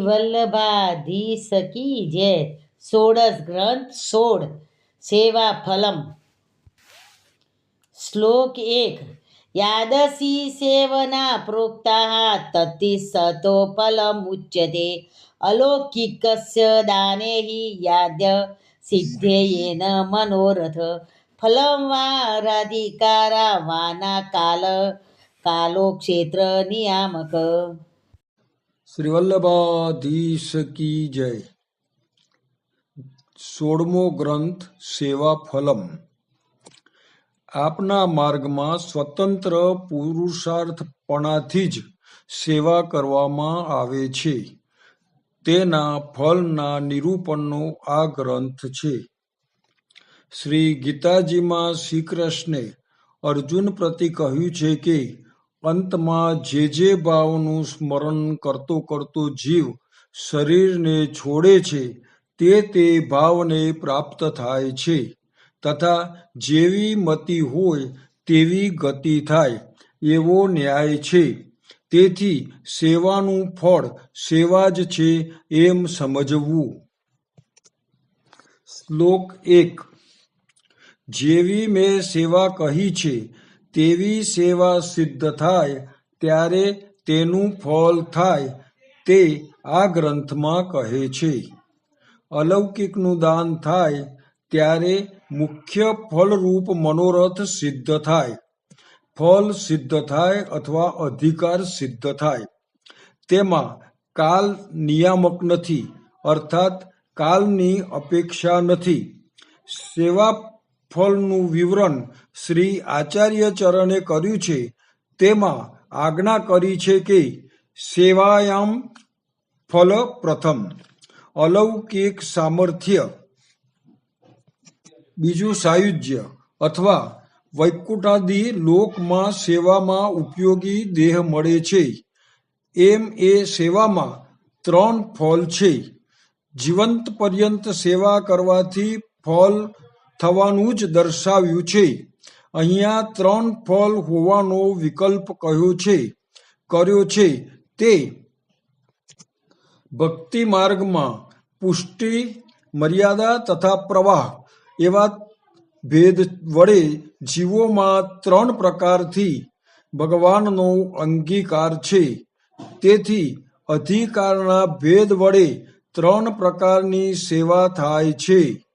વલ્લભાધીશ કી જય સોળસ ગ્રંથ સોળ સેવા ફલમ. શ્લોક એક, યાદસી સેવના પ્રોક્તા તત્તિ સતો ફલમ ઉચ્યતે. અલૌકિકસ્ય દાને યાદ્ય સિદ્ધેયેન મનોરથ. ફલમ વા રાધિકારા વાના કાલ, કાલો ક્ષેત્ર નિયામક. શ્રી વલ્લભાધીશ કી જય. સોળમો ગ્રંથ સેવા ફલમ આપના માર્ગમાં સ્વતંત્ર પુરુષાર્થપણાથી જ સેવા કરવામાં આવે છે. તેના ફળના નિરૂપણનો આ ગ્રંથ છે. શ્રી ગીતાજીમાં શ્રી કૃષ્ણે અર્જુન પ્રતિ કહ્યું છે કે અંતમાં જે જે ભાવનું સ્મરણ કરતો કરતો જીવ શરીરને છોડે છે, તે તે ભાવને પ્રાપ્ત થાય છે. તથા જેવી મતિ હોય, તેવી ગતિ થાય. એવો ન્યાય છે. તેથી સેવાનું ફળ સેવા જ છે એમ સમજવું. શ્લોક એક. જેવી મેં સેવા કહી છે તેવી સેવા સિદ્ધ થાય, ત્યારે તેનું ફળ થાય, તે આ ગ્રંથમાં કહે છે. અલૌકિકનું દાન થાય, ત્યારે મુખ્ય ફળરૂપ મનોરથ સિદ્ધ થાય. ફળ સિદ્ધ થાય અથવા અધિકાર સિદ્ધ થાય. તેમાં કાલ નિયામક નથી, અર્થાત કાલની અપેક્ષા નથી. સેવા ફળનું વિવરણ શ્રી આચાર્ય ચરણે કર્યું છે. તેમાં આજ્ઞા કરી છે કે સેવાયામ ફલ પ્રથમ. અલૌકિક સામર્થ્ય. બીજું સાયુજ્ય અથવા વૈકુંઠાદિ લોકમાં સેવામાં ઉપયોગી દેહ મળે છે. એમ એ સેવામાં ત્રણ ફળ છે. જીવંત પર્યંત સેવા કરવાથી ફળ થવાનું જ દર્શાવ્યું છે. અહીંયા ત્રણ ફળ હોવાનો વિકલ્પ કહ્યો છે? કર્યો છે. તે ભક્તિ માર્ગમાં પુષ્ટિ, મર્યાદા તથા પ્રવાહ એવા ભેદ વડે જીવોમાં ત્રણ પ્રકારથી ભગવાનનો અંગીકાર છે. તેથી અધિકારના ભેદ વડે ત્રણ પ્રકારની સેવા થાય છે.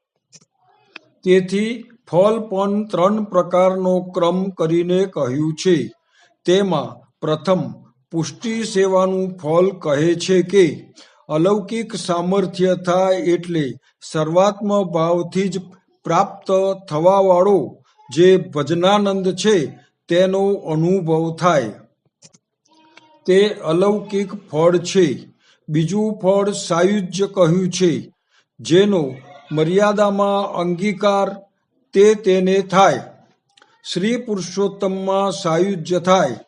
તેથી ફળ પણ ત્રણ પ્રકારનો ક્રમ કરીને કહ્યું છે. તેમાં પ્રથમ, પુષ્ટિ સેવાનું ફળ કહે છે કે, અલૌકિક સામર્થ્ય થાય એટલે સર્વાત્મ ભાવથી જ પ્રાપ્ત થવાવાળો જે ભજનાનંદ છે, તેનો અનુભવ થાય. તે અલૌકિક ફળ છે. બીજું ફળ સાયુજ્ય કહ્યું છે, જેનો મર્યાદામાં અંગીકાર તે તેને થાય. શ્રી પુરુષોત્તમમાં સાયુજ્ય થાય.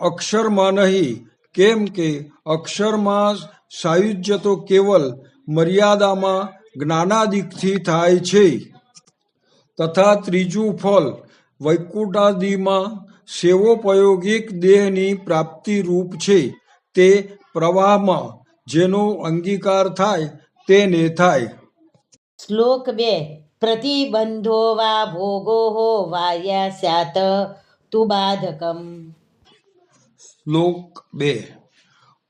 અક્ષરમાં નહીં, કેમ કે અક્ષરમાં સાયુજ્ય તો કેવલ મર્યાદામાં જ્ઞાનાદિકથી થાય છે. તથા ત્રીજું ફળ, વૈકુંઠાદિમાં સેવોપયોગિક દેહની પ્રાપ્તિ રૂપ છે. તે પ્રવાહમાં જેનો અંગીકાર થાય તેને થાય. શ્લોક બે. પ્રતિબંધો વા ભોગો હો વાયા સ્યાત, તુ બાધકમ. શ્લોક બે.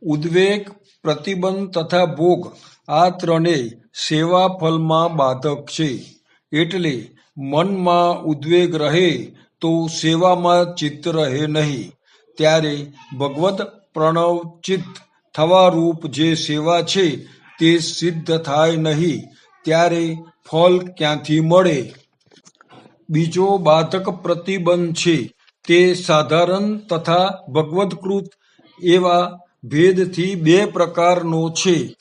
ઉદ્વેગ, પ્રતિબંધ તથા ભોગ આ ત્રણેય સેવા ફલમાં બાધક છે. એટલે મનમાં ઉદ્વેગ રહે તો સેવામાં ચિત્ત રહે નહીં. ત્યારે ભગવત પ્રણવ ચિત્ત થવા રૂપ જે સેવા છે તે સિદ્ધ થાય નહીં. ત્યારે ફળ ક્યાંથી મળે? બીજો બાધક પ્રતિબંધ છે, તે સાધારણ તથા ભગવદકૃત એવા ભેદથી બે પ્રકારનો છે.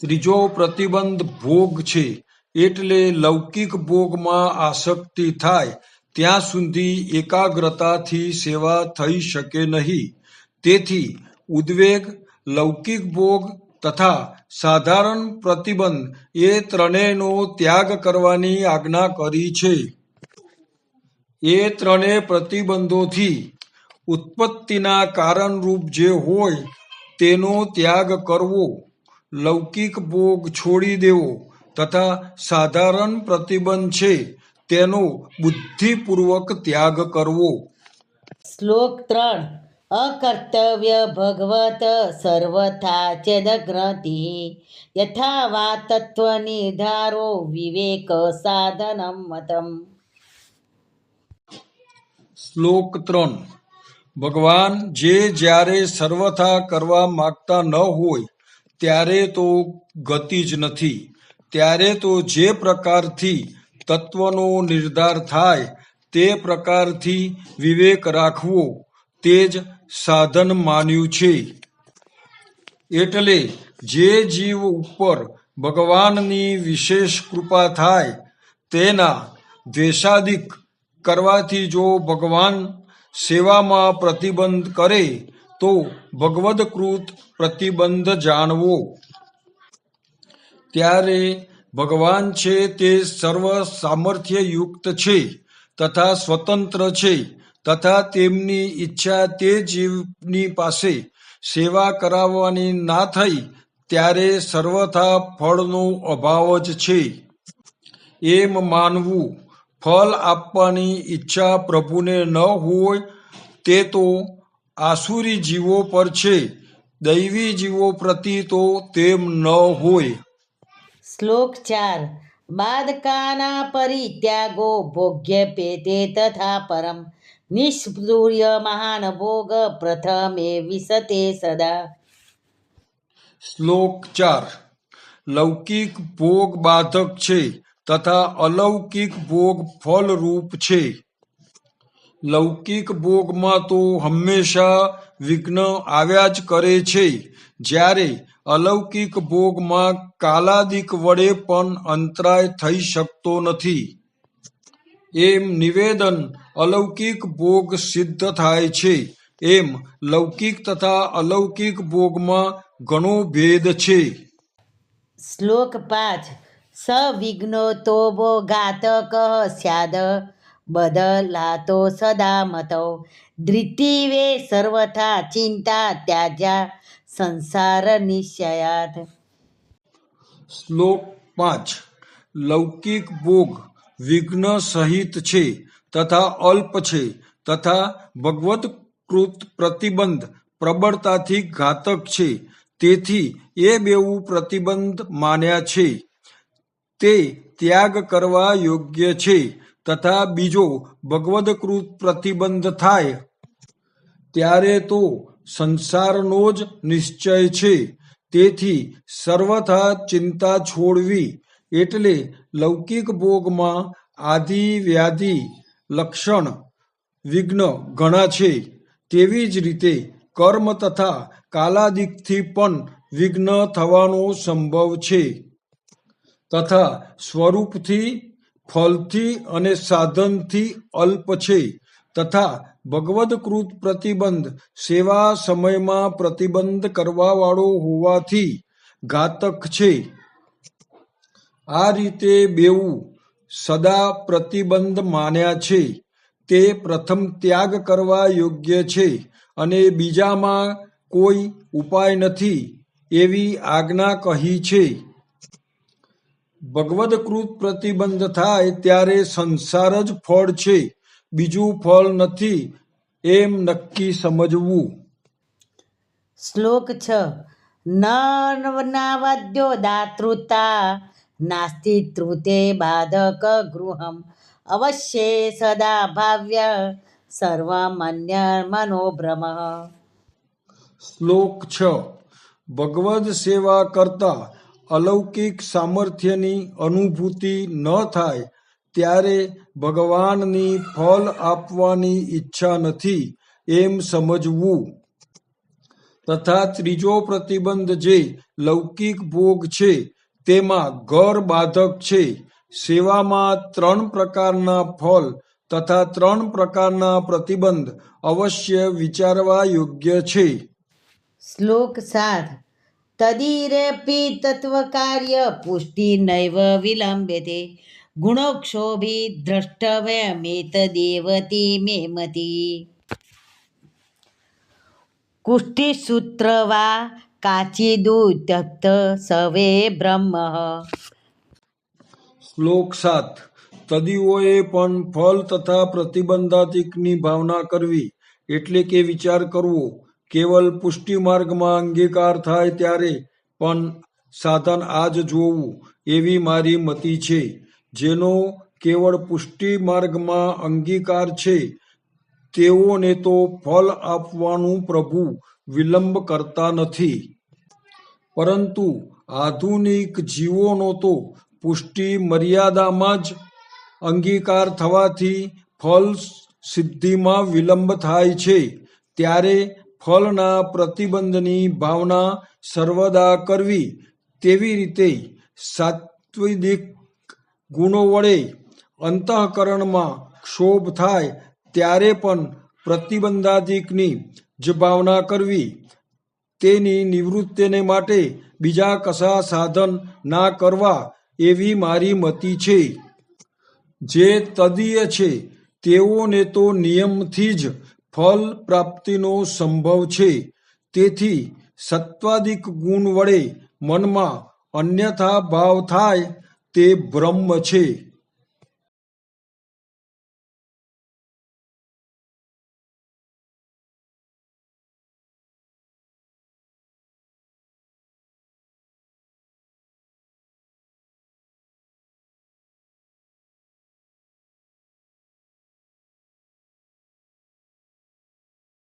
ત્રીજો પ્રતિબંધ ભોગ છે, એટલે લૌકિક ભોગમાં આસક્તિ થાય, ત્યાં સુધી એકાગ્રતાથી સેવા થઈ શકે નહીં. તેથી ઉદ્વેગ, લૌકિક ભોગ તથા સાધારણ પ્રતિબંધ એ ત્રણેયનો ત્યાગ કરવાની આજ્ઞા કરી છે. એ ત્રણેય પ્રતિબંધોથી ઉત્પત્તિના કારણરૂપ જે હોય તેનો ત્યાગ કરવો, લૌકિક ભોગ છોડી દેવો તથા સાધારણ પ્રતિબંધ છે તેનો બુદ્ધિપૂર્વક ત્યાગ કરવો. શ્લોક ત્રણ. અકર્તવ્ય ભગવત સર્વથા ચેદગ્રતિ યથા વા તત્વ નિર્ધારો વિવેક સાધનમ મતમ શ્લોક ત્રણ ભગવાન જે જ્યારે સર્વથા કરવા માગતા ન હોય, ત્યારે તો ગતિ જ નથી. ત્યારે તો જે પ્રકારથી તત્વનો નિર્ધાર થાય, તે પ્રકારથી વિવેક રાખવો, તે જ સાધન માન્યું છે. એટલે જે જીવ ઉપર ભગવાનની વિશેષ કૃપા થાય, તેના દ્વેષાદિક કરવાથી જો ભગવાન સેવામાં પ્રતિબંધ કરે, તો ભગવદકૃત પ્રતિબંધ જાણવો. ત્યારે ભગવાન છે તે સર્વ સામર્થ્યયુક્ત છે તથા સ્વતંત્ર છે. તથા તેમની ઈચ્છા તે જીવની પાસે સેવા કરાવવાની ના થઈ, ત્યારે સર્વથા ફળનો અભાવ જ છે. એમ માનવું, ફળ આપવાની ઈચ્છા પ્રભુને ન હોય, તે તો આસુરી જીવો પર છે, દૈવી જીવો પ્રતિ તો તેમ ન હોય. શ્લોક ચાર, બાદકાના પરિત્યાગો ભોગ્ય પેતે તથા પરમ. નિષ્પૂર્ય મહાન ભોગ પ્રથમે વિસતે સદા શ્લોક ચાર લૌકિક ભોગ બાધક છે તથા અલૌકિક ભોગ ફલરૂપ છે લૌકિક ભોગમાં તો હંમેશા વિઘ્ન આવ્યા જ કરે છે, જ્યારે અલૌકિક ભોગમાં કાલાદિક વડે પણ અંતરાય થઈ શકતો નથી. એમ નિવેદન અલૌકિક ભોગ સિદ્ધ થાય છે. એમ લૌકિક તથા અલૌકિક ભોગમાં ઘણો ભેદ છે. શ્લોક પાંચ. સવિઘ્નો તોબો ઘાતક સ્યાદ. બદલાતો સદા મતો. ધૃતિવે સર્વથા ચિંતા ત્યાજ્યા સંસાર નિશ્ચયાત. શ્લોક પાંચ. લૌકિક ભોગ વિઘ્ન સહિત છે તથા અલ્પ છે તથા ભગવત કૃત પ્રતિબંધ પ્રબળતાથી ઘાતક છે. તેથી એ બેવું પ્રતિબંધ માન્યા છે. તે ત્યાગ કરવા યોગ્ય છે તથા બીજો ભગવદકૃત પ્રતિબંધ થાય ત્યારે તો સંસારનો જ નિશ્ચય છે. તેથી સર્વથા ચિંતા છોડવી એટલે લૌકિક ભોગમાં આદિ વ્યાધિ લક્ષણ વિઘ્ન ઘણા છે. તેવી જ રીતે કર્મ તથા કાલાદિકથી પણ વિઘ્ન થવાનો સંભવ છે. તથા સ્વરૂપથી, ફલથી અને સાધનથી અલ્પ છે. તથા ભગવદકૃત પ્રતિબંધ સેવા સમયમાં પ્રતિબંધ કરવાવાળો હોવાથી ઘાતક છે. આ રીતે બેવું સદા પ્રતિબંધ માન્યા છે. તે પ્રથમ ત્યાગ કરવા યોગ્ય છે અને બીજામાં કોઈ ઉપાય નથી એવી આજ્ઞા કહી છે. ભગવદકૃત પ્રતિબંધ થાય ત્યારે સંસાર જ ફળ છે. બીજું ફળ નથી એમ નક્કી સમજવું. શ્લોક છ. નવનાવદ્યો દાતૃતા નાસ્તિ ત્રુતે બાધક ગૃહમ અવશ્ય સદા ભાવ્ય સર્વમન્ય મનોભ્રમ શ્લોક છ ભગવદ સેવા કરતા અલૌકિક સામર્થ્યની અનુભૂતિ ન થાય ત્યારે ભગવાનની ફળ આપવાની ઈચ્છા નથી એમ સમજવું તથા ત્રીજો પ્રતિબંધ જે લૌકિક ભોગ છે તેમાં ગૌર બાધક છે. સેવામાં ત્રણ પ્રકારના ફળ તથા ત્રણ પ્રકારના પ્રતિબંધ અવશ્ય વિચારવા યોગ્ય છે. શ્લોક સાત. તદીરેપી તત્વ કાર્ય પુષ્ટિ નૈવ વિલંબેતે. ગુણોક્ષોભી દ્રષ્ટવ્યમેતદેવતી મે મેમતી. કુષ્ટિસૂત્ર વા કાચિદુત્યક્ત સવે બ્રહ્મ. શ્લોક સાત. તદીઓએ પણ ફલ તથા પ્રતિબંધાતિકની ભાવના કરવી એટલે કે વિચાર કરવો કેવલ પુષ્ટિ માર્ગમાં અંગીકાર થાય ત્યારે પણ સાધન આ જ જોવું એવી મારી મતિ છે. જેનો કેવળ પુષ્ટિ માર્ગમાં અંગીકાર છે, તેઓને તો ફલ આપવાનું પ્રભુ વિલંબ કરતા નથી. પરંતુ આધુનિક જીવોનો તો પુષ્ટિ મર્યાદામાં જ અંગીકાર થવાથી ફલ સિદ્ધિમાં વિલંબ થાય છે. ત્યારે ફળના પ્રતિબંધની ભાવના સર્વદા કરવી તેવી રીતે સાત્વિક ગુણો વડે અંતઃકરણમાં ક્ષોભ થાય, ત્યારે પણ પ્રતિબંધાદિકની જ ભાવના કરવી, તેની નિવૃત્તિને માટે બીજા કશા સાધન ના કરવા એવી મારી મતિ છે. જે તદીય છે, તેઓને તો નિયમથી જ ફલ પ્રાપ્તિનો સંભવ છે. તેથી સત્વાદિક ગુણ વડે મનમાં અન્યથા ભાવ થાય તે બ્રહ્મ છે.